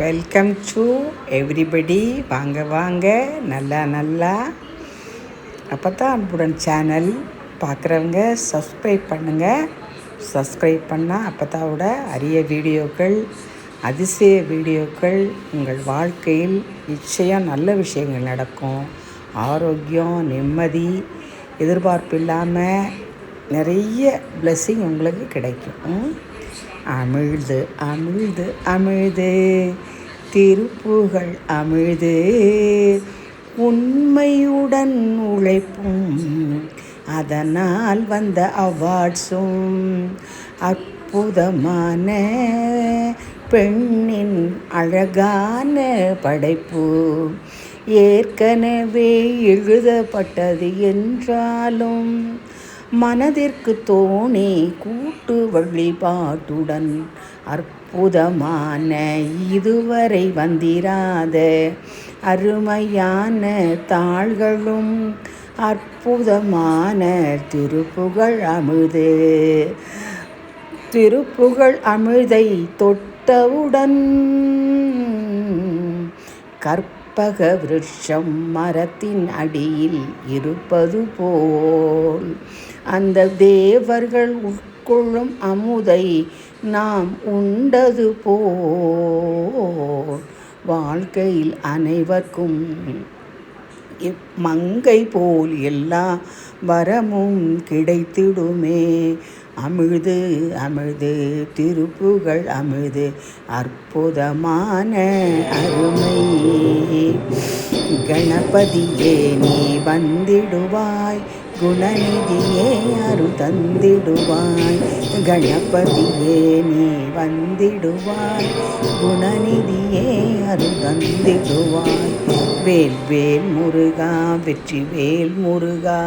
Welcome to everybody வாங்க வாங்க. நல்லா நல்லா. அப்போ தான் அன்புடன் சேனல் பார்க்குறவங்க சப்ஸ்கிரைப் பண்ணுங்கள் சப்ஸ்கிரைப் பண்ணால் அப்போ தாவோட அரிய வீடியோக்கள் அதிசய வீடியோக்கள் உங்கள் வாழ்க்கையில் நிச்சயம் நல்ல விஷயங்கள் நடக்கும். ஆரோக்கியம் நிம்மதி எதிர்பார்ப்பு இல்லாமல் நிறைய பிளெஸ்ஸிங் உங்களுக்கு கிடைக்கும். ம்? அமிழ்து அமிழ்து அமிழ்து. திருப்புகழ் அமிழ்து. உண்மையுடன் உழைப்பும் அதனால் வந்த அவார்ட்ஸும் அற்புதமான பெண்ணின் அழகான படைப்பு. ஏற்கனவே எழுதப்பட்டது என்றாலும் மனதிற்கு தோணே கூட்டு வழிபாட்டுடன் அற்புதமான இதுவரை வந்திராத அருமையான தாள்களும் அற்புதமான திருப்புகழ் அமுது. திருப்புகழ் அமிழ்தை தொட்டவுடன் கற்ப கற்பக விருட்சம் மரத்தின் அடியில் இருப்பது போல். அந்த தேவர்கள் உட்கொள்ளும் அமுதை நாம் உண்டது போல். வாழ்க்கையில் அனைவருக்கும் மங்கை போல் எல்லா வரமும் கிடைத்திடுமே. அமிழ்து அமிழ்து திருப்புகள் அமிழ்து அற்புதமான அருமை. கணபதியே நீ வந்திடுவாய் குணநிதியே அருள் தந்திடுவாய் கணபதியே நீ வந்திடுவாய் குணநிதியே அருள் தந்திடுவாய் வேல் வேல் முருகா வெற்றி வேல் முருகா